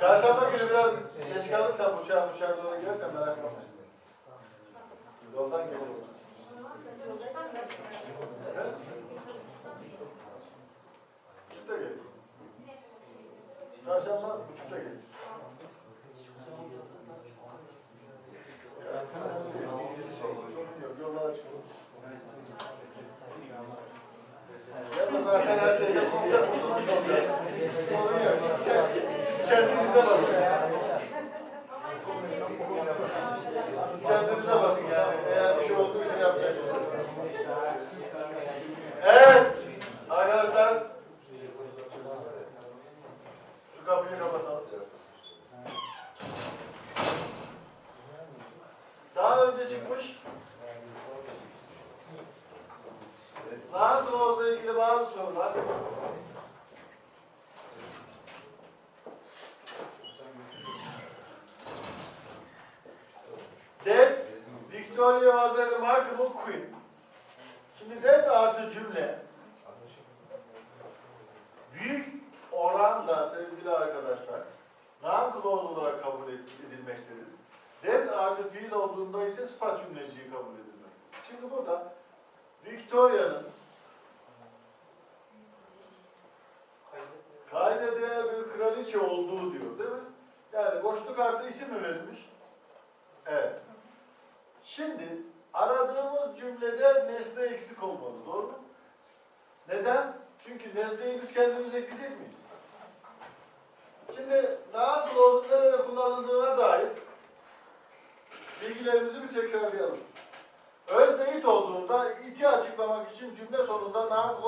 Çarşamba günü biraz geç kalırsan uçağa uçağa doğru girersen merak etme. Yoldan gelir. Buçukta gelir. Çarşamba buçukta gelir. Kendinize bakın. Siz kendinize bakın yani. Eğer bir şey olduysa yapacak bir şey yok. Evet. Arkadaşlar. Şu kapıyı kapatalım. Daha önce çıkmış. Lahan doğumla ilgili bazı sorular. Victoria was a remarkable queen. Şimdi dead artı cümle büyük oranda sevgili arkadaşlar noun clause olarak kabul edilmektedir. Dead artı fiil olduğunda ise sıfat cümleciyi kabul edilmek. Şimdi burada Victoria'nın kayda değer bir kraliçe olduğu diyor değil mi? Yani boşluk artı isim mi verilmiş? Şimdi aradığımız cümlede nesne eksik olmalı. Doğru mu? Neden? Çünkü nesneyi biz kendimiz ekleyecek miyiz? Şimdi noun clause'un nerede kullanıldığına dair bilgilerimizi bir tekrarlayalım. Özne it olduğunda iti açıklamak için cümle sonunda clause